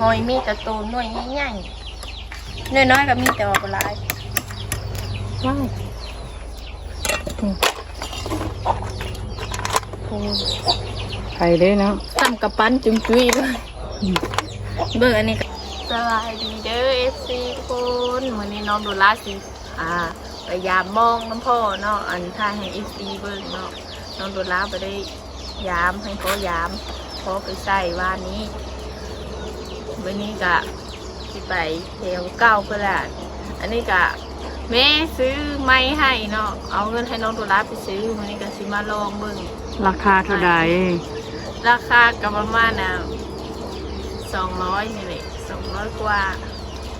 หอยมีแต่ตัวหน่วยใหญ่ๆน้อยๆก็มีแต่ว่าบ่หลายว้าวอืมโอ้ไข่เด้เนาะซ้ำกับปั้นจุ้งจุ้ยเลยเบิ่งอันนี้ก็สบายดีเด้อ FC ทุกคนวันนี้น้องดูลาสิอ่าไปยามมองน้ำพ่อเนาะอันท่าให้ FC เบิ่งเนาะน้องดูลาไปได้ยามให้พ่อยามพ่อไปใส่ว่านี้ วันนี้ก็สิไปเทวเก้าเพื่อนละอันนี้ก็แม่ซื้อไม้ให้เนาะเอาเงินให้น้องตุลาไปซื้อวันนี้ก็สิมาลองเบิ่งราคาเท่าใดราคาก็ประมาณน่ะสองร้อยนี่แหละสองร้อยกว่า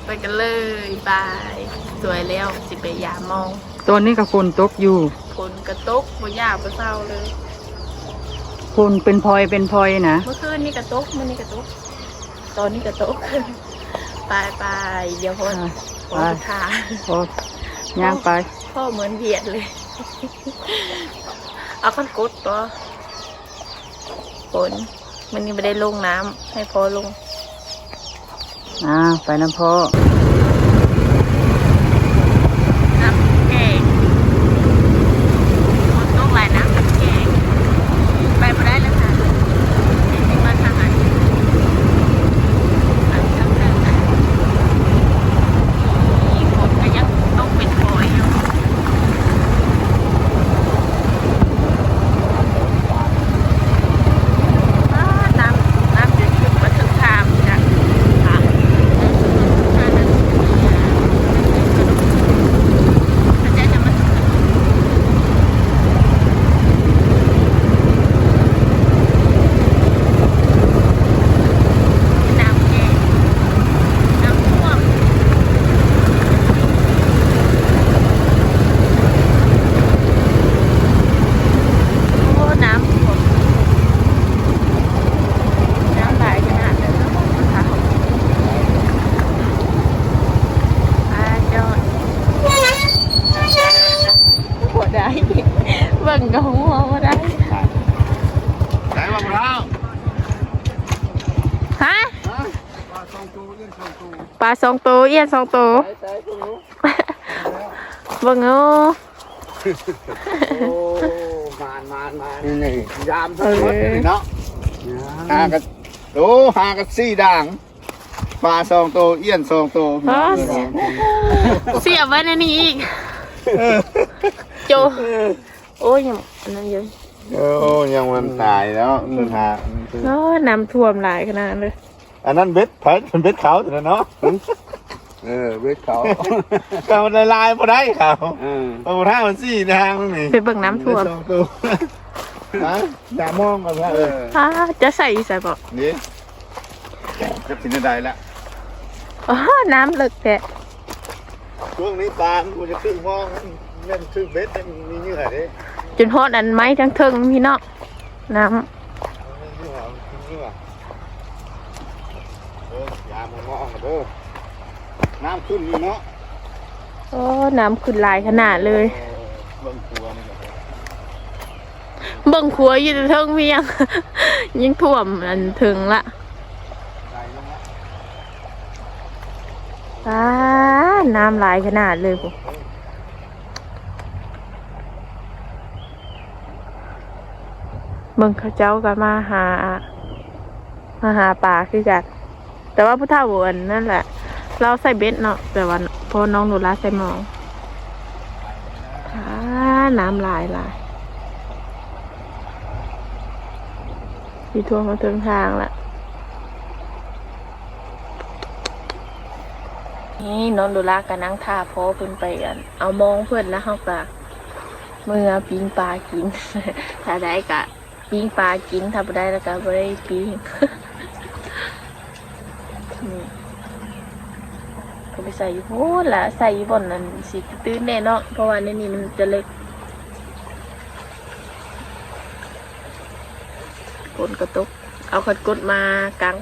ไปกันเลยบายสวยแล้วสิไปยามองตอนนี้ก็ฝนตกอยู่ฝนกระตกบ่ยากบ่เศร้าเลยฝนเป็นพลอยเป็นพลอยนะเมื่อคืนนี่กระตกมื่อนี้กระตก ตอนนี้กระตกไปไปเดี๋ยวพออะพอสุดท้ายพอย่างไปพ่อเหมือนเบียดเลย เอาขั้นกดตัวฝนมันนี่ไม่ได้ลงน้ำให้พอลงอ่าไปน้ำพ่อ น้ำแกงฝนตกหลายน้ำกับแกงไปไม่ได้แล้วค่ะนี่มาทางไหนอันข้างหน้าน่ะนี่ฝนก็ยังต้องเป็นฝอยอยู่ อ่าน้ำน้ำเดือดขึ้นมาถึงทางจ้ะค่ะถ้านั้นถ้าจะจะมาถึงน้ำแกงน้ำท่วมโอ้น้ำท่วม น้ำไหลขนาดนั้นนะคะอาจอดหัวได้เบิ่งกับหัวว่าได้ ไหนมะพร้าว ฮะ ปลาสองตัวเล่นสองตัว ปลาสองตัวเอี้ยนสองตัวใส่ใส่ตัวนู้เบิ่งเอาโอ้มานมานมานนี่นี่ยามทั้งหมดนี่เนาะหากันโอ้หากันสี่ด่างปลาสองตัวเอี้ยนสองตัวอ๋อเสียบไว้ในนี้อีกโจโอ้ยยังอันนั้นเยอะโอ้ยังมันตายแล้วมันหา โอ้น้ำท่วมหลายขนาดเลย อันนั้นเบ็ดไผ่เป็นเบ็ดเขาแต่เนาะเออเบ็ดเขาเขามันละลายพอได้เขาปลาท่ามันสี่ด่างนี่ไปเบิ่งน้ำท่วมสองตัวฮะอย่ามองกันว่าเอออ่าจะใส่ใส่บอกนี่จะสินใดละอ๋อน้ำเลิกแต่ช่วงนี้ปลามันควรจะครึ่งมองเล่นครึ่งเบ็ดให้มันมีเหงื่อดิจนฮอดอันไม้ทั้งเทิงพี่เนาะน้มีเหงื่อมีเหงื่อเออยามาม องกันเด้อน้ำขึ้นนี่เนาะำโอ้น้ำขึ้นหลายขนาดเลยเออเบิ่งตัวนี่ก็เบิ่งขัวอยู่แต่เทิงพี่ยังยังท่วมอันถึงละไหลลงละอ่าน้ำหลายขนาดเลยปุ๊เบิ่งเขาเจ้ากันมาหา มาหาปลาคือกัน แต่ว่าผู้เฒ่าอันนั่นแหละ เราใส่เบ็ดเนาะแต่ว่าพอน้องหนูลาใส่หมองอ่าน้ำลายลายมีท่วมมาถึงทางละนี่น้องดูลากับนั่งท่าพอเพิ่นไปกัน เอามองเพื่อนแล้วเขาก็เมื่อปิ้งปลากิน ถ้าได้กะปิ้งปลากินถ้าบ่ได้แล้วก็บ่ได้ปิ้ง นี่ก็ไป ใส่โอ้ละใส่บนนั้นสิตื้นแน่เนาะเพราะว่าในนี้มันจะเล็กกดกระตุกเอาขัดกดมากลาง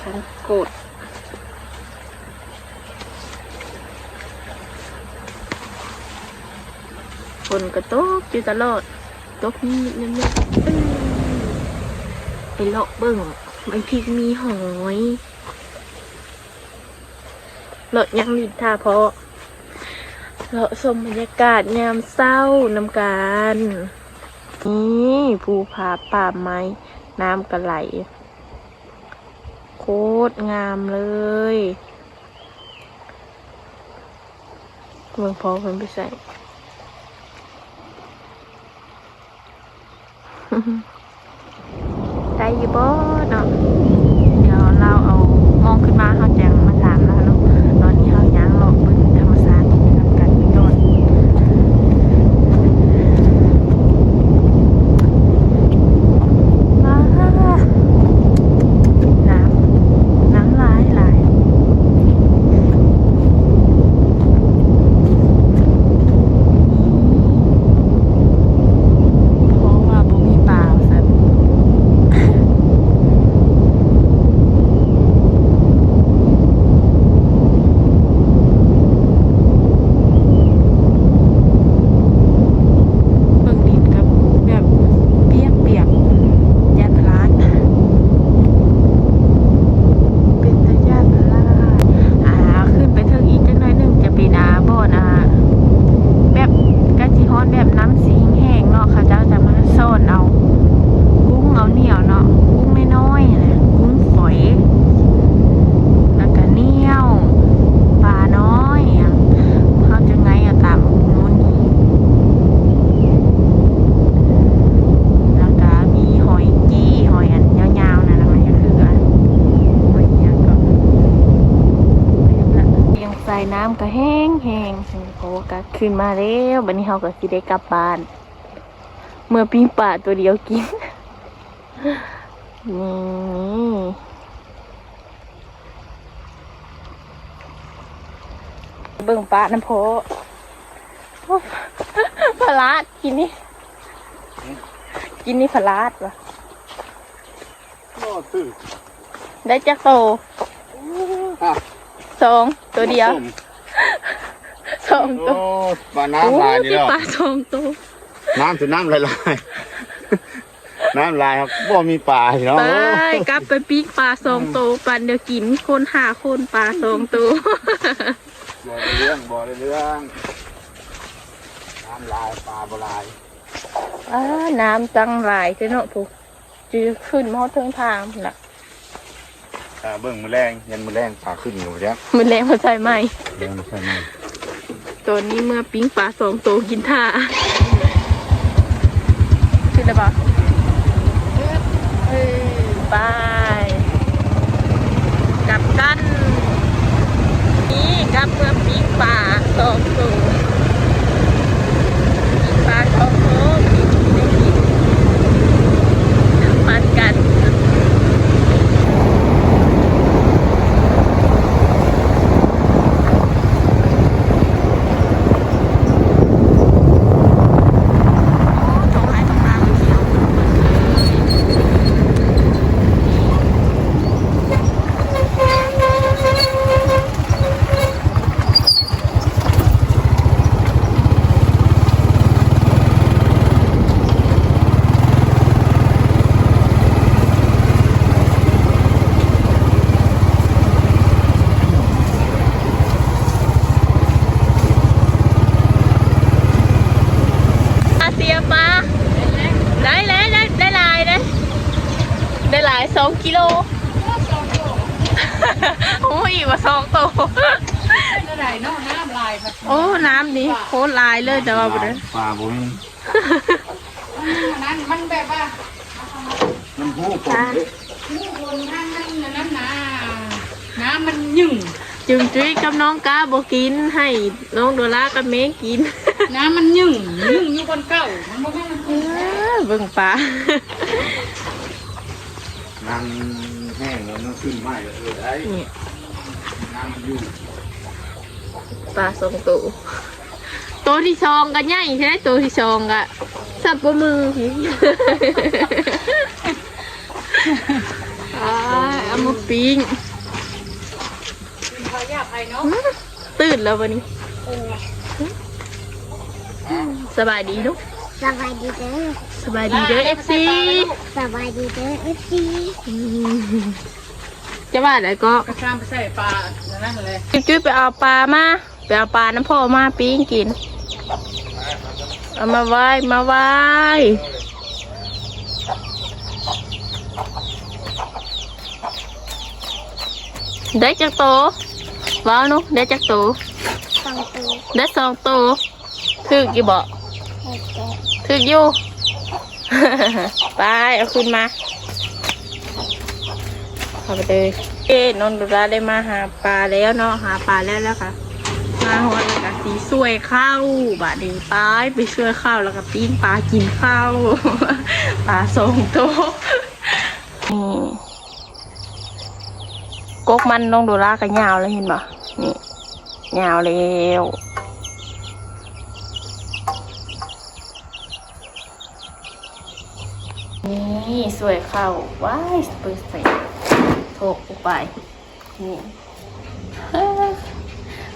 ขันกดฝนกระตุกอยู่ตลอดตกนิดๆๆเลาะเบิ่ง มันพริกมีหอยเลาะยังลินท่าเพราะเลาะชมบรรยากาศยามเศร้านำการนี่ภูผาป่าไม้น้ำกระไหล โคตรงามเลยเมืองพอเพิ่นไปใส่ ได้อยี่บ่เนาะเดี๋ยวเราเอามองขึ้นมาเขาแจงมาถามแล้วเนาะตอนนี้เขาย่างหลอกเบิ่งธรรมศาสตร์นำกันไปก่อนว้าน้ำน้ำหลายหลายเพราะว่าบ่มีปลาสัน เบิ่งดินกับแบบเปียกเปียกๆยันพลาดเป็นตะยันพลาดอ่าขึ้นไปเทิงอีกจังหน่อยหนึ่งจะเป็นอาบ่อนอ่าแบบกะจิฮอนแบบน้ำสีแห้งๆเนาะเขาเจ้าจะมาซ่อนเอา กุ้งเอาเหนียวเนาะกุ้งน้อยๆนะกุ้งฝอย แล้วก็เหนียวปลาน้อยอะเขาจะไงอะตามนู้นนี้ แล้วก็มีหอยจี้หอยอันยาวๆนะนะมันก็คืออันหอยยางก็ลืมละเรียงใส่น้ำก็ แห้งแห้งโอ้ก็ขึ้นมาแล้วบันนี้เราก็สิได้กลับบ้าน เมื่อปิ้งป่าตัวเดียวกิน นี่เบิ่งปลาน้ำโพโอ้ปลาลาดกินนี่ กินนี่พลาดวะโอ้ตื่นได้จักโตอะสองตัวเดียว สองตัโอ้วปลาน้ำลายนี่โอ้แล้วปลาสองตัวน้ำจะน้ำลายลายๆน้ำลายครับบ่มีปลาเนาะไปกลับไปปีกปลาสองตัวปันเดียวกินคนหาคนปลาสองตัวบ่ได้เรื่องบ่ได้เรื่องน้ำลายปลาบ่ลายอ้าน้ำจังหลายเจ้าเนาะผูกจะขึ้นมาฮอดเทิงทางพุ่นน่ะอ่าเบิ่งมือแรงยันมือแรงปลาขึ้นอยู่แล้วมันแรงหัวใจไหมเดี๋ยวไม่ใช่ไหม ตัวนี้เมื่อปิ้งปลาสองตัวกินท่าขึ้นได้ปะเออไปกลับกัน นี่กลับเมื่อปิ้งปลาสองตัวปิ้งปลาสองตัวกินได้กินมันกัน ตรงไหนตรงกลางเขียวอาเซียปลาได้แล้วได้ได้หลายได้ได้หลายสองกิโลโอ้ยอีกว่าสองตัว ได้เนาะน้ำลายค่ะ โอ้น้ำนี่โคตรลายเลยแต่ว่าบ่ได้ปลาบ่มีนั้นมันแบบว่าน้ำหูผมเด้ผู้คนท่านนั่นน่ะน้ำหนาน้ำมันหยุ่งจึงจุ้ยกับน้องกาบกินให้น้องโดรากับเมกิน น้ำมันหยุ่งหยุ่งอยู่บนเก้ามันบ่แม่นเออเบิ่งปลาน้ำแห้งแล้วมันขึ้นไหม้แล้วเออได้นี่น้ำมันอยู่ ปลาสองตัวตัวที่สองกันใหญ่ใช่ไหมตัวที่สองกะสับปะมือพี่อ่าเอามาปิ้งพยาภัยเนาะตื่นแล้ววันนี้สบายดีเนุ๊กสบายดีเด้อสบายดีเด้อเอฟซีสบายดีเด้อเอฟซี จะว่าอะไรก็กระชามไปใส่ปลาแล้วนั่นเลยจุ้ยๆไปเอาปลามาไปเอาปลาน้ำพ่อมาปิ้งกิน เอามาไว้มาไว้ได้จักโตว้าวนุได้จักโตสองตัวได้สองโตถึกกี่บ่หกตัวถึกอยู่ ไปเอาขึ้นมา เอาไปเลยเอ๊นนท์ดุราได้มาหาปลาแล้วเนาะหาปลาแล้วแล้วค่ะ มาหัวแล้วก็สีสวยข้าวบาดนี้ไปไปช่วยข้าวแล้วก็ปิ้งปลากินข้าวปลาสองโตะนี่กกมันน้องโดราก็ยาวแล้วเห็นปะนี่ยาวแล้วนี่สวยข้าวว้ายเปิดใส่โถ กลงไปนี่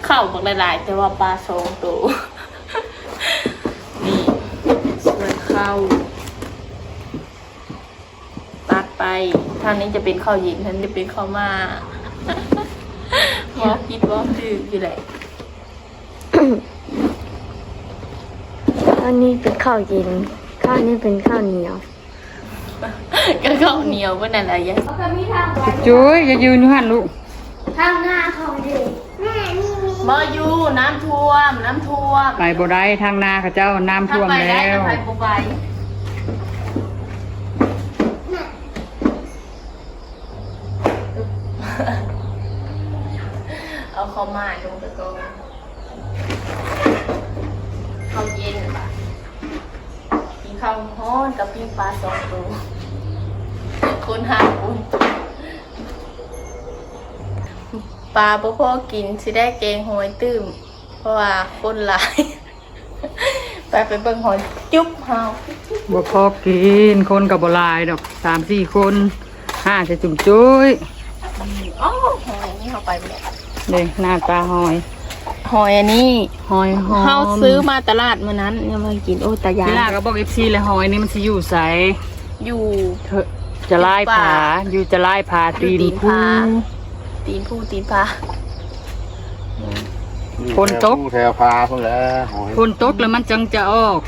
เข้าบักหลายๆแต่ว่าปลาสองตัวนี่ส่วนข้าวตัดไปทางนี้จะเป็นข้าวเย็นทางนี้จะเป็นข้าวมาว่าคิดว่าคืออยู่แหละข้าวนี้เป็นข้าวเย็นข้าวนี้เป็นข้าวเหนียว ก็ข้าวเหนียวเพื่อนอะไรยังจุ้ยอย่ายืนอยู่หันลูกข้าวหน้าเขาเด็กแม่นี่มีมาอยู่น้ำท่วม น้ำท่วมไปบ่ได้ทางนาเขาเจ้าน้ำถ้าท่วมไปได้แล้ก็วไปบ่ไปเอาเข้ามาล ปลาพ่พ่อกินสิได้แกงหอยตื้ม เพราะว่าคนหลาย ไปไปเบิ่งหอยจุ๊บเฮาบ่พอกินคนกับบ่หลายดอกสามสี่คนห้าจะจุ่มจุ้ยอ๋อหอยนี่เขาไปไม่ได้เด้หน้าตาหอย หอยอันนี้หอยหอมเขาซื้อมาตลาดเมื่อนั้นเนี่ยมากินโอ้ตายาเวลาก็บอก FC เลยหอยนี่มันสิอยู่ไสอยู่เถอะจะไล่ผาอยู่จะไล่ผาตีนอยู่ตีนคู่ผา ตีนผู้ตีนปลาคนตก แถวพาเพิ่นแหล้วหอยพนตกแล้วมันจังจะออก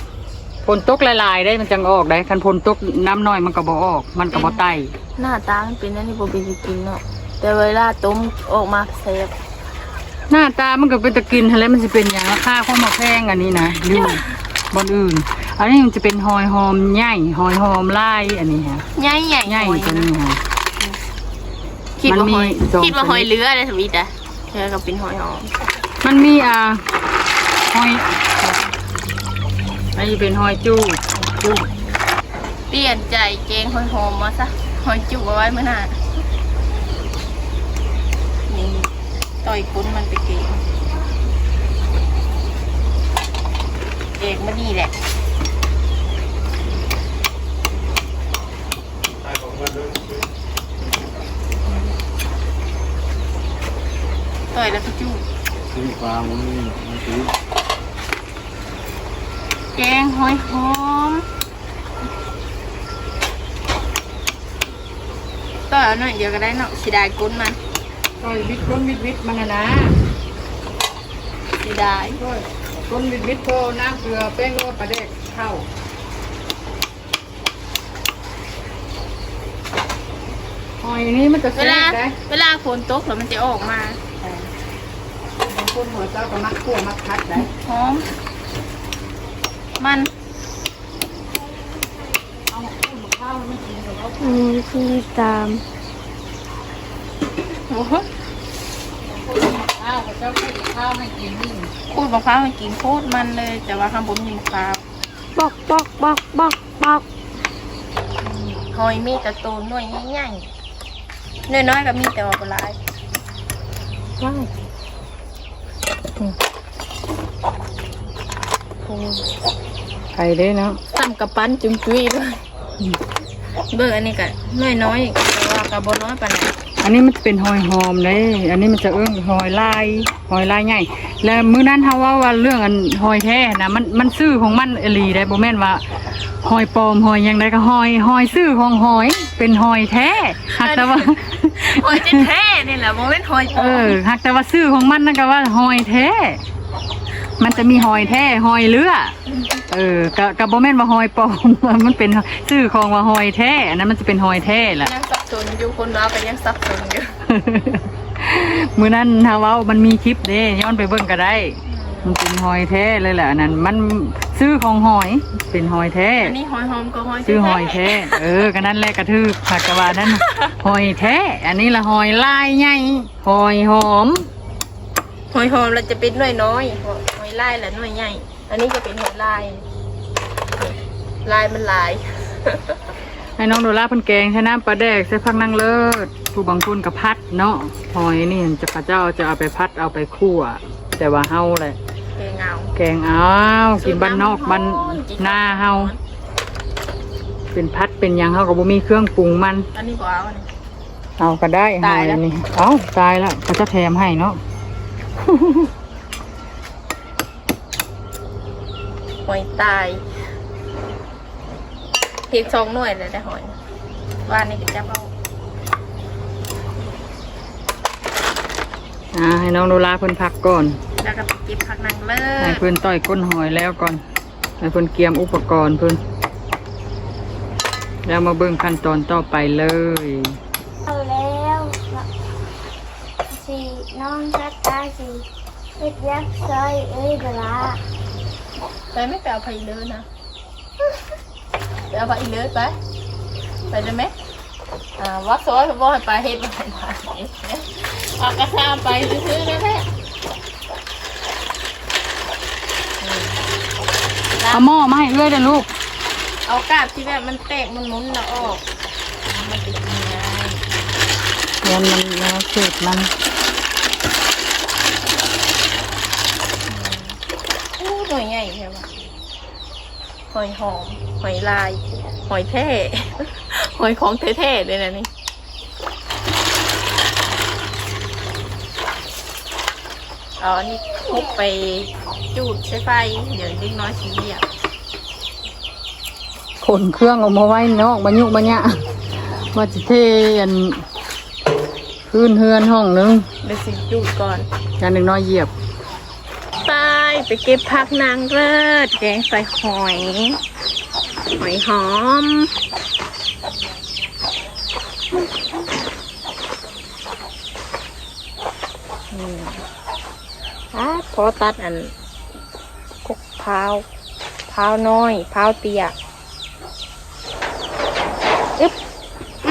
พนตกหลายๆได้มันจังออกได้คันพนตกน้ำน้อยมันก็บ่ออก มันก็บ่ไตหน้าตามันเป็นอันนี้บ่เป็นสิกินเนาะแต่เวลาต้มออกมาแซ่บหน้าตามันก็เป็นตะกินแล้วมันจะเป็นอย่างราคาข้าวหมกแพงอันนี้นะอยู่บนอื่น อันนี้มันจะเป็นหอยหอมใหญ่หอยหอมลายอันนี้ฮะใหญ่ใหญ่ใหญ่หอยตัวนะนี้ฮะ คิดว่าหอยมันมีสอง คิดว่าหอยเรืออะไรสวิตอะเธอก็เป็นหอยหอมมันมีอ่าหอยอันนี้เป็นหอยจู้จู้เปลี่ยนใจเกงหอยหอมมาซะหอยจุกเอาไว้เมื่อหน้านี่ต่อยกุ้นมันไปเกงเอกมานี่แหละ ต่อยแล้วก็จุกซื้อปลามันมันซื้อแกงหอยหอมต่อยเอาหน่อยเดียวก็ได้เนาะสีดายกุ้นมันก้อยวิทก้นวิทวิทมันนะนะสีดายก้อยก้นวิทวิทโพน้ำเกลือแป้งนวดปลาเด็กเข้าหอยนี้มันจะเวแซ่ลาบได้ เวลาฝนตกแล้วมันจะออกมาบาง คนหัวเจ้าก็มักขั่วมักคัดได้หอม มันมีที่ตามโอ้โหข้าวเจ้าพูดข้าวให้กินนี่คูดมะพร้าวให้กินโคตรมันเลย แต่ว่าข้างบนมีมะพร้าวบอกบอกบอกบอกบอกหอยมีแต่ตัวหน่วยใหญ่ๆน้อยๆก็มีแต่ว่าปลายว้าว ไข่ได้เนาะซ้ำกับปั้นจุ้มจุ้ยเลยเบิ่งอันนี้ก็น้อยๆแต่ว่ากับบน้อยปานไหนอันนี้มันจะเป็นหอยหอมเลย อันนี้มันจะเอื้องหอยลายหอยลายใหญ่ แล้วมื้อนั้นเขาว่าว่าเรื่องอันหอยแท้นะมันมันซื่อของมันอหลีได้บ่แม่นว่าหอยปลอมหอยหยังไดก็หอยหอยซื้อของหอยเป็นหอยแท้หักแต่ว่า หอยจะแท้นี่แหละโมเป็นหอยปลเอออมหักแต่ว่าซื้อของมันนั่นก็ว่าหอยแท้ มันจะมีหอยแท้หอยเลือเออกับกับโบแม่นว่าหอยปลอมมันเป็นซื้อของว่าหอยแท้อันนั้นมันจะเป็นหอยแท้แหละยังสับสนอยู่คนเราก็ยังสับสนอยู่มื้อนั้นถ้าเว้ามันมีคลิปเด้ย้อนไปเบิ่งก็ได้ มันเป็นหอยแท้เลยแหละอันนั้นมัน ซื้อของหอย เป็นหอยแท้ อันนี้หอยหอมก็หอยซื้อหอยแท้ เออก็นั่นแหละกระทืบผักกะวานั่น หอยแท้ อันนี้ละหอยลายใหญ่หอยหอม หอยหอมเราจะเป็นหน่วยน้อยหอยลายและหน่วยใหญ่ อันนี้จะเป็นหอยลาย ลายมันลายให้น้องโดราเพิ่นแกงใช้น้ำปลาแดกใส่ผักนางเลิศผู้บางคนกับพัดเนาะหอยนี่จะพระเจ้าจะเอาไปพัดเอาไปคั่ว แต่ว่าเฮาแหละ เกงเอา แกงอ้าวกินบ้านนอกบ้านหน้าเฮาเป็นพัดเป็นหยังเฮาก็บ่มีเครื่องปรุงมัน อันนี้บอกเอาอันนี้ เอาก็ได้หตาอยยแล้ว นี่เอาตายแล้วเขาจะแถมให้เนาะ หอยตายเห็ดสองหน่วยเลยได้หอยว่านนี่ก็จะเอาอ่าให้น้องโดราเพิ่นพักก่อน แล้วก็ไปเก็บผักนางเลิให้ศเพิ่นต่อยก้นหอยแล้วก่อนให้เพิ่นเตรียมอุปกรณ์เพิ่นแล้วมาเบิ่งขั้นตอนต่อไปเลย เอาแล้วสีน้องชัดตาสีเอ็ดยักษ์ซอยเอ้ยเดลาไปไม่ไปเอาไปอีเลิศนะไปเอาไปอีเลิศไปไปได้ไหมอ่าวัดซอยเขาบอกให้ไปเฮ็ดมาไปเอากระซามไปซื้อๆนะแม่ เอาหม้อมาให้เอื้อยเด้อลูก เอากาบที่แบบมันแตกมันหมุนแล้วออกมันจะกินง่ายเดี๋ยวมันแล้วเสร็จมันอู้หน่วยใหญ่ใช่ปะหอยหอม หอยลาย หอยแท้หอยของแท้ๆเลยนะนี่เอาอัน นี้คลุกไปจูดใช้ไฟ เดี๋ยวเล็กน้อยสีเหยียบขนเครื่องออกมาไว้นอกบรรยุบรรยะว่าจะเทอันพื้นเฮือนห้องนึงเดี๋ยวสิจูดก่อนอย่างหนึ่งน้อยเหยียบ ไปไปเก็บผักนางเลิศแกงใส่หอย หอยหอมอืม อะพอตัดอันกกพาวพาวน้อยพาวเตียอึ๊บอ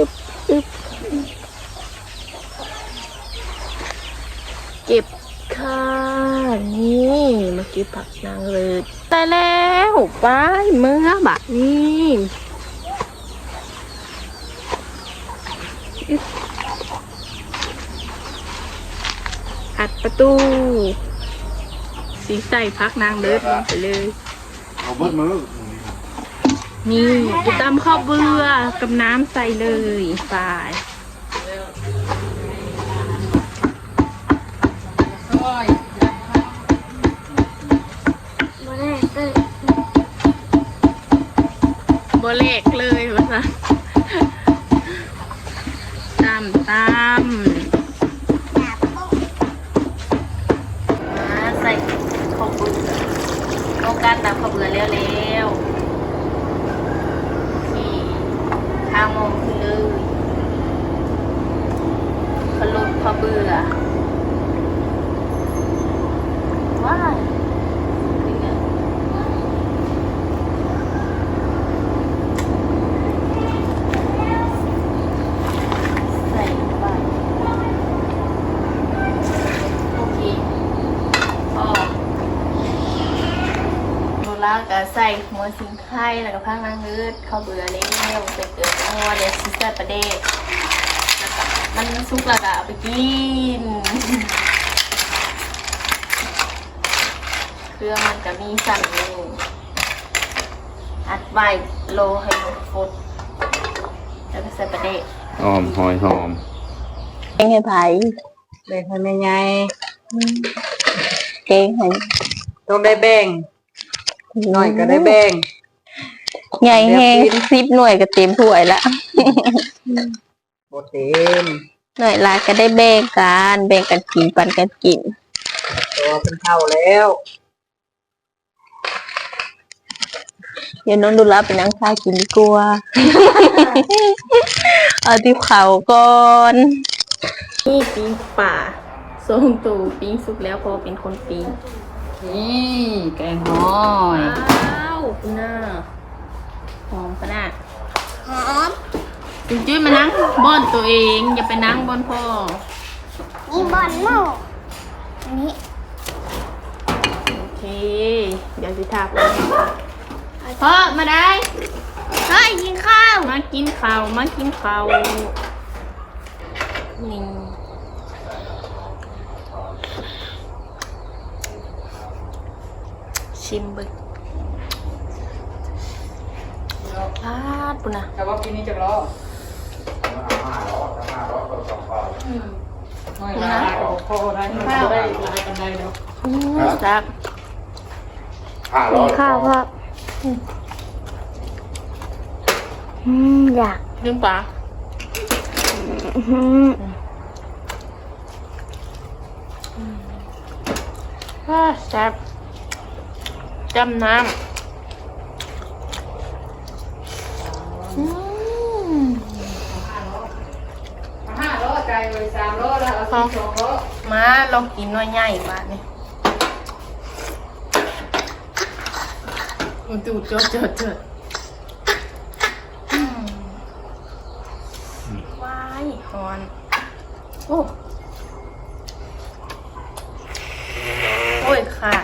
ึ๊บอึ๊บเก็บค่ะ นี่มาเก็บผักนางเลยแต่แล้วไปเมื่อบัดนี้ อึ๊บอัดประตู สีใส่พักนางเลิศลงไปเลย เอาเบิดมือนี่จะตำข้าวเบื่อกับน้ำใส่เลยไปมาแรกเอ้ยโบเลกเลยวะนะตามตามมาใส่ข้าวเบื่อต้องการตามข้าวเบื่อเร็วๆที่ข้างมองขึ้นเลยขลุดข้าวเบื่อว้ายขึ้นเลย ใส่ลงไปโอเคพอโนล่าก็ ใส่หัวสิงไข่แล้วก็พังนางเลือดข้าวเบื่อแล้วใส่เกลือแล้วก็เดี๋ยวซิสเตอร์ประเดกแล้วก็มันสุกแล้วก็เอาไปกิน เครื่องมันก็มีสั่นอยู่อัดไว้โลให้หมดฟดแล้วก็ใส่ประเดกหอมหอยหอมเองให้ไผเด็กให้แม่ใหญ่แกงให้ต้องได้แบ่ง หน่อยก็ได้แบ่งใหญ่แห้งสิบหน่วยก็เต็มถ้วยละบ่เต็มหน่วยละก็ได้แบ่งกันแบ่งกันกินปันกันกินตัวเป็นเท่าแล้ว เดี๋ยวน้องดูแลไปนั่งทากินดีกว่าเอาที่เขาก่อนนี่ปีงป่าทรงตูปีงสุกแล้วพอเป็นคนปีง นี่แกงหอยว้าวคุณน่าหอมขนาดหอมจุ้ยมานั่งบ้อนตัวเอง อย่าไปนั่งบ้อนพ่อนี่บอลหมูอันนี้โอเค เดี๋ยวสิทาไปพ่อมาได้เฮ้ยกินข้าว มากินข้าว มากินข้าวนี่ ชิมเบึกพลาดปุ่นนะแต่ว่าปีนี้จะรอหน่อยละพอได้ข้าวได้หลายกันได้แล้วอืมจับห้าร้อยข้าวพ่ออืมอยากลืมปลาอืมอ่าแซ่บ จำน้ำอืมห้าโลใจเลยสามโลแล้วเอาสี่สองโลมาลองกินหน้อยใหญ่บ้านนี่มันดูดจดจดจดอืมว้ายหอน โอ้โอ้ยค่ะ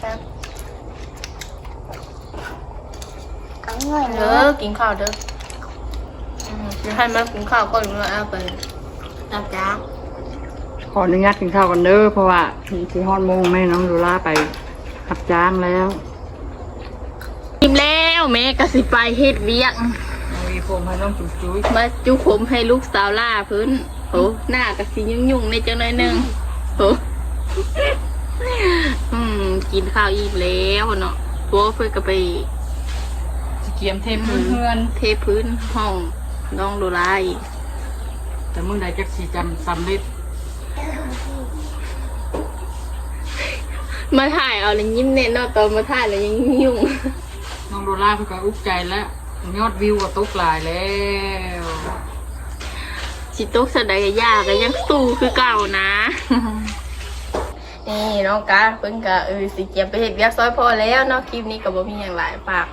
แซ่บ เอาหน่อยเด้เนาะอกินข้าวเด้ออืมจะให้มากินข้าวก่อนแล้วเอาไปตับจ้าขออนุญาตกินข้าวกันเด้อเพราะว่าที่ฮอดโมงแม่น้องดูล่าไปรับจ้างแล้วกินแล้วแม่กสิไปเฮ็ดเวียก มีผมให้น้องจุ๊จุ๊ยมาจุผมให้ลูกสาวล่าพื้นโหหน้ากสิยุ่งยุ่งๆในจังหน่อยหนึงโหอืม กินข้าวอิ่มแล้วเนาะตัวเพื่อก็ไป เกียมเทพื้นเพื่อน เทพื้นห้องน้องดูไลายแต่มึงได้จักสีจำสำเร็จมาถ่ายเอาแล้วยิ้มเน่เนาะตอนมาถ่ายแล้วยังยุ่งน้องโดล่าเพิ่งก็อุกใจแล้ว ยอดวิวก็ตกหลายแล้วสิตกสะใดก็ยากก็ยังสู้คือเก่านะ นี่น้องกาเพิ่งก็เออสิเกียบไปเห็ดเวียกซอยพอแล้วเนาะคลิปนี้ก็บ่มีอย่างหลายฝาก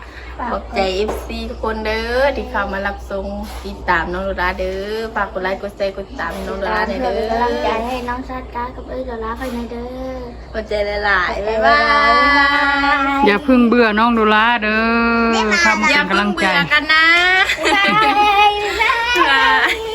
ขอบใจ FC ทุกคนเด้อที่เข้ามารับชมติดตามน้องโดราเด้อฝากกดไลค์กดแชร์กดติดตามน้องโดราเพื่เด้ออเป็นกำลังใจให้น้องชาติกากับเอ้ยเดี๋ยวลาไปในเด้อกดใจหลายๆบ๊ายบายอย่าเพึ่งเบื่อน้องโดล่าเด้อทำอย่าเป็นเพิ่กำลังงใจ เบื่อกันนะ บ๊ายบายบ๊ายบายบ๊ายบาย